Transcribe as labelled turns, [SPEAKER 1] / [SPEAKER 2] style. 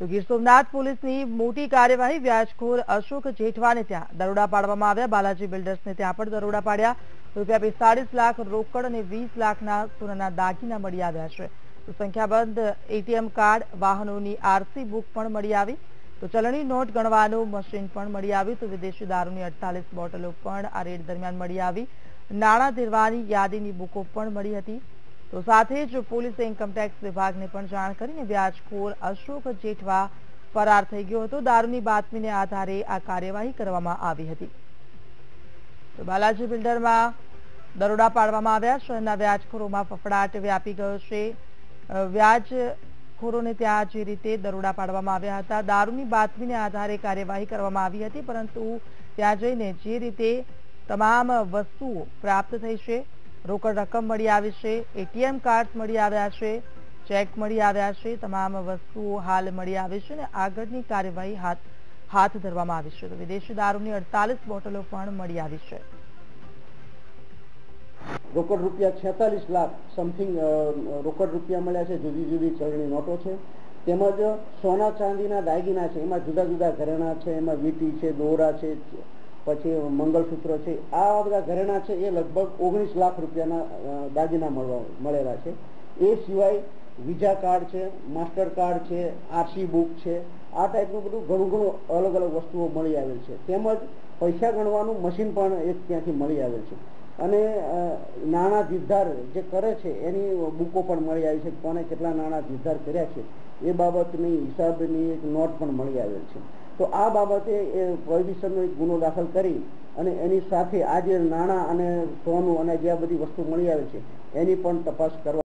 [SPEAKER 1] તો ગીર સોમનાથ પોલીસની મોટી કાર્યવાહી વ્યાજખોર અશોક જેઠવાને ત્યાં દરોડા પાડવામાં આવ્યા. બાલાજી બિલ્ડર્સને ત્યાં પણ દરોડા પાડ્યા. રૂપિયા પિસ્તાળીસ લાખ રોકડ અને વીસ લાખના સોનાના દાગીના મળી આવ્યા છે. સંખ્યાબંધ એટીએમ કાર્ડ, વાહનોની આરસી બુક પણ મળી આવી. તો ચલણી નોટ ગણવાનું મશીન પણ મળી આવ્યું તો વિદેશી દારૂની અડતાલીસ બોટલો પણ આ રેડ દરમિયાન મળી આવી. નાણાં ધીરવાની યાદીની બુકો પણ મળી હતી. તો સાથે જ પોલીસે ઇન્કમટેક્સ વિભાગને પણ જાણ કરીને વ્યાજખોર અશોક જેઠવા ફરાર થઈ ગયો હતો. દારૂની બાતમીને આધારે આ કાર્યવાહી કરવામાં આવી હતી. તો બાલાજી બિલ્ડરમાં દરોડા પાડવામાં આવ્યા. શહેરના વ્યાજખોરોમાં ફફડાટ વ્યાપી ગયો છે. વ્યાજખોરોને ત્યાં જે રીતે દરોડા પાડવામાં આવ્યા હતા, દારૂની બાતમીને આધારે કાર્યવાહી કરવામાં આવી હતી, પરંતુ ત્યાં જઈને જે રીતે તમામ વસ્તુઓ પ્રાપ્ત થઈ છે રોકડ રકમ મળી આવી એટીએમ કાર્ડ મળી આવ્યા છે, ચેક મળી આવ્યા છે, તમામ વસ્તુઓ હાલ મળી આવી અને આગળની કાર્યવાહી હાથ હાથ ધરવામાં આવી તો વિદેશી દારૂની અડતાલીસ બોટલો પણ મળી આવી છે.
[SPEAKER 2] રોકડ રૂપિયા છેતાલીસ લાખ સમથિંગ રોકડ રૂપિયા મળ્યા છે, જુદી જુદી ચલણી નોટો છે. તેમજ સોના ચાંદીના દાગીના છે, એમાં જુદા જુદા ઘરેણા છે, એમાં વીટી છે, દોરા છે પછી મંગળસૂત્ર છે, આ બધા ઘરેણા છે, એ લગભગ ઓગણીસ લાખ રૂપિયાના દાગીના મળેલા છે. એ સિવાય વિઝા કાર્ડ છે, માસ્ટર કાર્ડ છે, આરસી બુક છે, આ ટાઈપનું બધું ઘણું ઘણું અલગ અલગ વસ્તુઓ મળી આવેલ છે. તેમજ પૈસા ગણવાનું મશીન પણ એક ત્યાંથી મળી આવેલ છે. અને નાણાં ધીરધાર જે કરે છે, એની બુકો પણ મળી આવી છે, કોને કેટલા નાણાં ધીરધાર કર્યા છે, એ બાબતની હિસાબની એક નોટ પણ મળી આવેલ છે. તો આ બાબતે એ પ્રોહિબિશનનો એક ગુનો દાખલ કરી અને એની સાથે આ જે નાણાં અને સોનું અને જે આ બધી વસ્તુ મળી આવે છે, એની પણ તપાસ કરવા